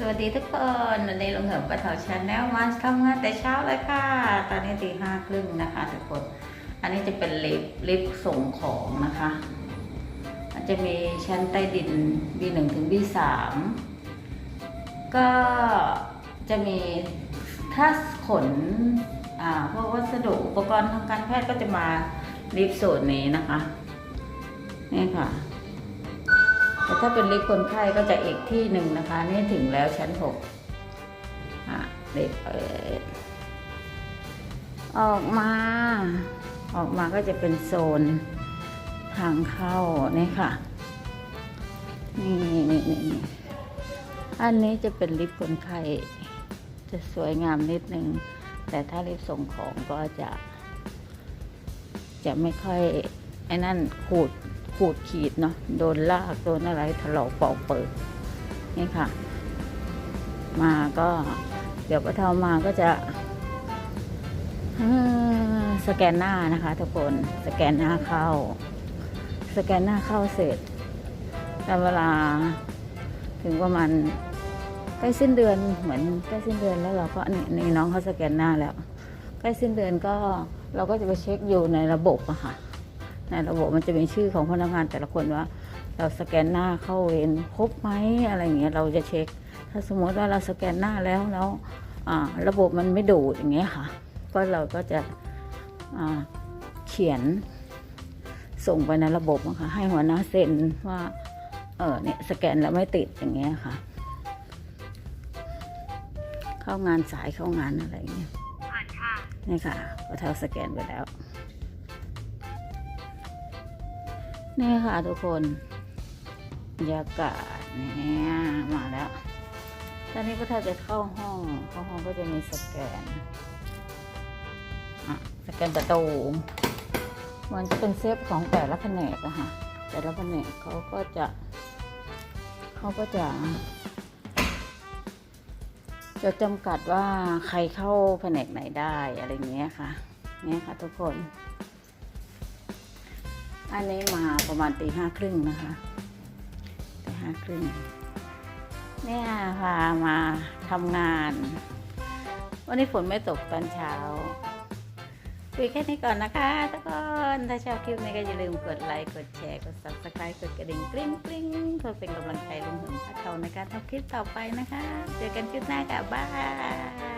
สวัสดีทุกคนวันนี้ลุงเหิมกระเถาชาแนลมาทำงานแต่เช้าเลยค่ะ ตอนนี้ตีห้าครึ่งนะคะทุกคน อันนี้จะเป็นลิฟลิฟส่งของนะคะมันจะมีชั้นใต้ดิน B1 ถึง B3 ก็จะมีถ้าขนอ่าพวกวัสดุอุปกรณ์ทางการแพทย์ก็จะมาลิฟโซนนี้นะคะ นี่ค่ะ แต่ถ้าเป็นลิฟต์คนไข้ก็จะอีกที่หนึ่งนะคะ นี่ถึงแล้วชั้นหกอะเปิดออกมา ออกมาก็จะเป็นโซนทางเข้านี่ค่ะ นี่นี่นี่นี่อันนี้จะเป็นลิฟต์คนไข้จะสวยงามนิดนึง แต่ถ้าลิฟต์ส่งของก็จะ จะไม่ค่อยไอ้นั่นขูด ขูดขีดเนาะโดนลากโดนอะไรถลอกปอกเปิดนี่ค่ะ มาก็เดี๋ยวป้าเทามาก็จะสแกนหน้านะคะทุกคนสแกนหน้าเข้า สแกนหน้าเข้าเสร็จแต่เวลาถึงประมาณใกล้สิ้นเดือนเหมือนใกล้สิ้นเดือนแล้วเราก็นี่นี่น้องเขาสแกนหน้าแล้ว ใกล้สิ้นเดือนก็เราก็จะไปเช็คอยู่ในระบบอะค่ะ ในระบบมันจะมีชื่อของพนักงานแต่ละคนว่า เราสแกนหน้าเข้าเวรครบไหมอะไรอย่างเงี้ยเราจะเช็ค ถ้าสมมติว่าเราสแกนหน้าแล้วแล้วอ่าระบบมันไม่ดูดอย่างเงี้ยค่ะ ก็เราก็จะอ่าเขียนส่งไปในระบบอะค่ะให้หัวหน้าเซ็นว่าเออเนี่ยสแกนแล้วไม่ติดอย่างเงี้ยค่ะ เข้างานสายเข้างานอะไรอย่างเงี้ยนี่ค่ะพอเท่าสแกนไปแล้ว นี่ค่ะทุกคนบรรยากาศเนี่ยมาแล้ว ตอนนี้พระเท่าจะเข้าห้องเข้าห้องก็จะมีสแกนอะสแกนประตูมันจะเป็นเซฟของแต่ละแผนกอะค่ะแต่ละแผนกเขาก็จะเขาก็จะ จะจำกัดว่าใครเข้าแผนกไหนได้อะไรเงี้ยค่ะเนี่ยค่ะทุกคน อันนี้มาประมาณตีห้าครึ่งนะคะตีห้าครึ่งเนี่ยพามาทำงาน วันนี้ฝนไม่ตกตอนเช้าคุยแค่นี้ก่อนนะคะทุกคนถ้าชอบคลิปนี้ก็อย่าลืมกดไลค์กดแชร์กด subscribe กดกระดิ่งกริ๊งกริ๊งเพื่อเป็นกำลังใจลุงหึงพัดเทาในการทำคลิปต่อไปนะคะ เจอกันคลิปหน้ากับบ้าย